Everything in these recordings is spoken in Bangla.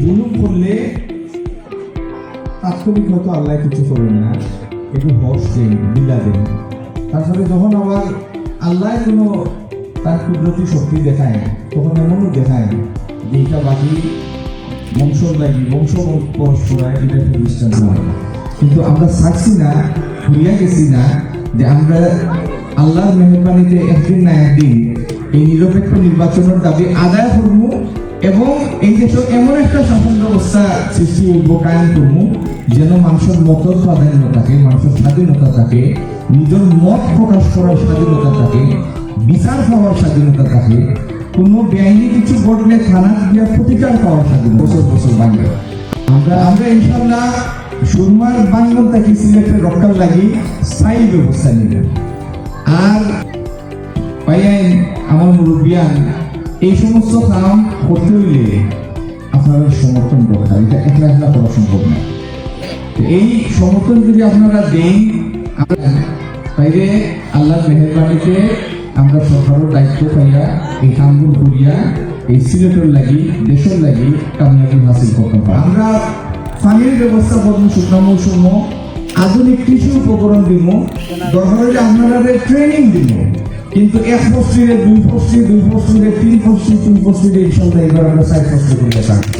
জুলুম করলে তাৎক্ষণিক হয়তো আল্লাহ কিছু করবেন না। একটু হস দেন, লীলা দেন। তারপরে যখন আবার আল্লাহ কোনো তার কুদরতি শক্তি দেখায়, তখন এমনও দেখায় যে এটা বাকি বংশ লাগি বংশ পরস্পরায় এটা একটা দৃষ্টান্ত হয়। কিন্তু আমরা চাচ্ছি না ভুলিয়া গেছি না যে আমরা আল্লাহর মেহরবানিতে একদিন না একদিন এই নিরপেক্ষ নির্বাচনের দাবি আদায় করব এবং এই দেশে এমন একটা শাসন ব্যবস্থা সৃষ্টি করব করব, যেন মানুষের মত স্বাধীনতা থাকে, মানুষের স্বাধীনতা থাকে, নিজের মত প্রকাশ করার স্বাধীনতা থাকে, বিচার পাওয়ার স্বাধীনতা থাকে, কোনো বেআইনি কিছু ঘটলে থানা গিয়ে প্রতিকার পাওয়ার স্বাধীনতা বছর বছর বাংলা আমরা আমরা ইনশাল্লাহ সুরমার বাংলা থেকে সিলেটের রক্ষার লাগি স্থায়ী ব্যবস্থা নেবেন আর পাইয়াই আমার মুরব্বিয়ান এই সমস্ত কাম করতে হইলে আপনারা সমর্থন দরকার, এটা একলা একলা করা সম্ভব না। এই সমর্থন যদি আপনারা দেন তাইলে আল্লাহর মেহরবানিতে আমরা সরকারের দায়িত্ব পাইয়া এই কামগুলো করিয়া, এই সিলেটের লাগি, দেশের লাগি কামিয়াবি হাসিল করতে পারি। আমরা পানির ব্যবস্থা করব, শুকনো মৌসুম আধুনিক কৃষি উপকরণ দিব। দরকার হলে আপনারা ট্রেনিং দিব। কিন্তু এক পশ্চিমে দুই পশ্চিম দুই পশ্চিমে তিন পশ্চিম তিন পশ্চিমে ইনশাল্লাহ এবার আমরা চার পশ্চিম করে থাকব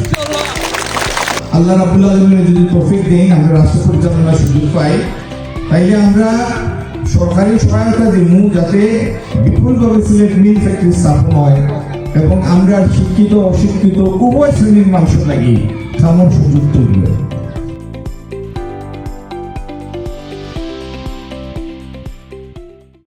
আল্লাহ রাবুল আলমিনের যদি তফিক দেন, আমরা রাষ্ট্র পরিচালনার সুযোগ পাই। তাইলে আমরা সরকারি সহায়তা দিব যাতে বিপুলভাবে সিলেট মিল ফ্যাক্টরি স্থাপন হয় এবং আমরা শিক্ষিত, অশিক্ষিত, উভয় শ্রেণির মানুষ লাগি খামর সুযোগ হয়